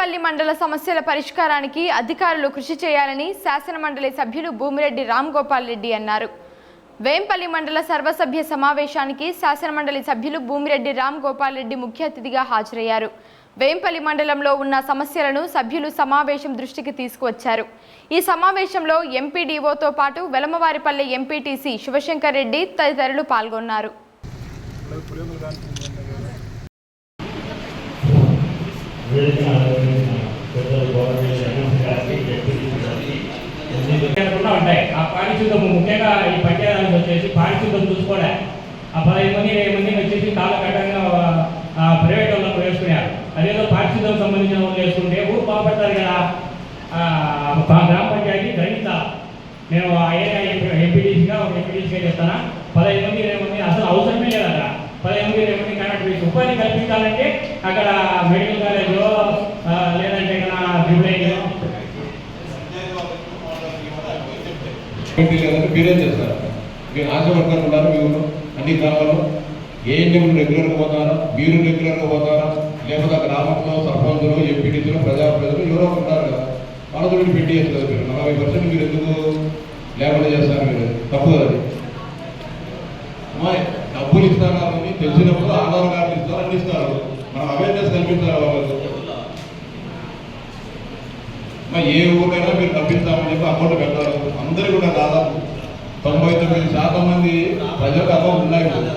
వేంపల్లి మండల సమస్యల పరిష్కారానికి అధికారులు కృషి చేయాలని శాసన మండలి సభ్యులు భూమిరెడ్డి రామ్ గోపాల్ రెడ్డి అన్నారు. వేంపల్లి మండల సర్వసభ్య సమావేశానికి శాసన మండలి సభ్యులు భూమిరెడ్డి రామ్ గోపాల్ రెడ్డి ముఖ్య అతిథిగా హాజరయ్యారు. వేంపల్లి మండలంలో ఉన్న సమస్యలను సభ్యులు సమావేశం దృష్టికి తీసుకువచ్చారు. ఈ సమావేశంలో ఎంపీడీఓతో పాటు వెలమవారిపల్లె ఎంపీటీసీ శివశంకర్ రెడ్డి తదితరులు పాల్గొన్నారు. వేదిక ఆలోచించిన పెద్దలు గవర్నమెంట్ ఎన్ఎస్ గారికి డిప్యూటీ గారికి లేకుండా ఉంటాయి ఆ పారిశుద్ధము ముఖ్యంగా ఈ పంచాయతీలకు వచ్చేసి పారిశుద్ధం చూసుకోలే. ఆ పదహైదు మంది ఇరవై మంది వచ్చేసి కాళ్ళ కట్టంగా ప్రైవేట్ వాళ్ళకు వేసుకున్నారు అదేదో పారిశుద్ధం సంబంధించిన వాళ్ళు వేసుకుంటే ఊరు బాగుపడతారు కదా. గ్రామ పంచాయతీ గ్రహించాలి. నేను ఆ ఏరియా ఎంపీడీసీగా ఒక ఎంపీడీసీగా చెప్తాను? పదహైదు మంది ఇరవై మంది అసలు అవసరమే లేదు అక్కడ పదహైదు మంది ఇరవై మంది కనెక్ట్ చేసి ఉపాధి కల్పించాలంటే అక్కడ మెడికల్ కాలేజో లేదంటే ఇక్కడ ట్రిపుల్ మీరేం చేస్తారు? మీరు ఆశా వర్గాలు ఉన్నారు మీ ఊరు అన్ని గ్రామాల్లో. ఏఎన్ఎంలు రెగ్యులర్గా పోతారా? మీరు రెగ్యులర్గా పోతారా? లేకపోతే గ్రామంలో సర్పంచులు ఎంపీటీసీలు ప్రజాప్రతినిధులు ఎవరో ఉంటారు కదా. వాళ్ళతో మీరు పెట్టేయచ్చు కదా మీరు. నలభై పర్సెంట్ మీరు ఎందుకు లేకుండా చేస్తారు మీరు? తప్పు కదా అది. డబ్బులు ఇస్తారని తెలిసినప్పుడు ఆధార్ కార్డు ఇస్తారు అన్ని ఇస్తారు. మనం అవేర్నెస్ కల్పించాలి వాళ్ళకు? ఏ ఊరికైనా మీరు తప్పిస్తామని చెప్పి అకౌంట్ పెట్టారు అందరూ కూడా దాదాపు తొంభై తొమ్మిది శాతం మంది ప్రజలకు అకౌంట్ ఉన్నాయి. కదా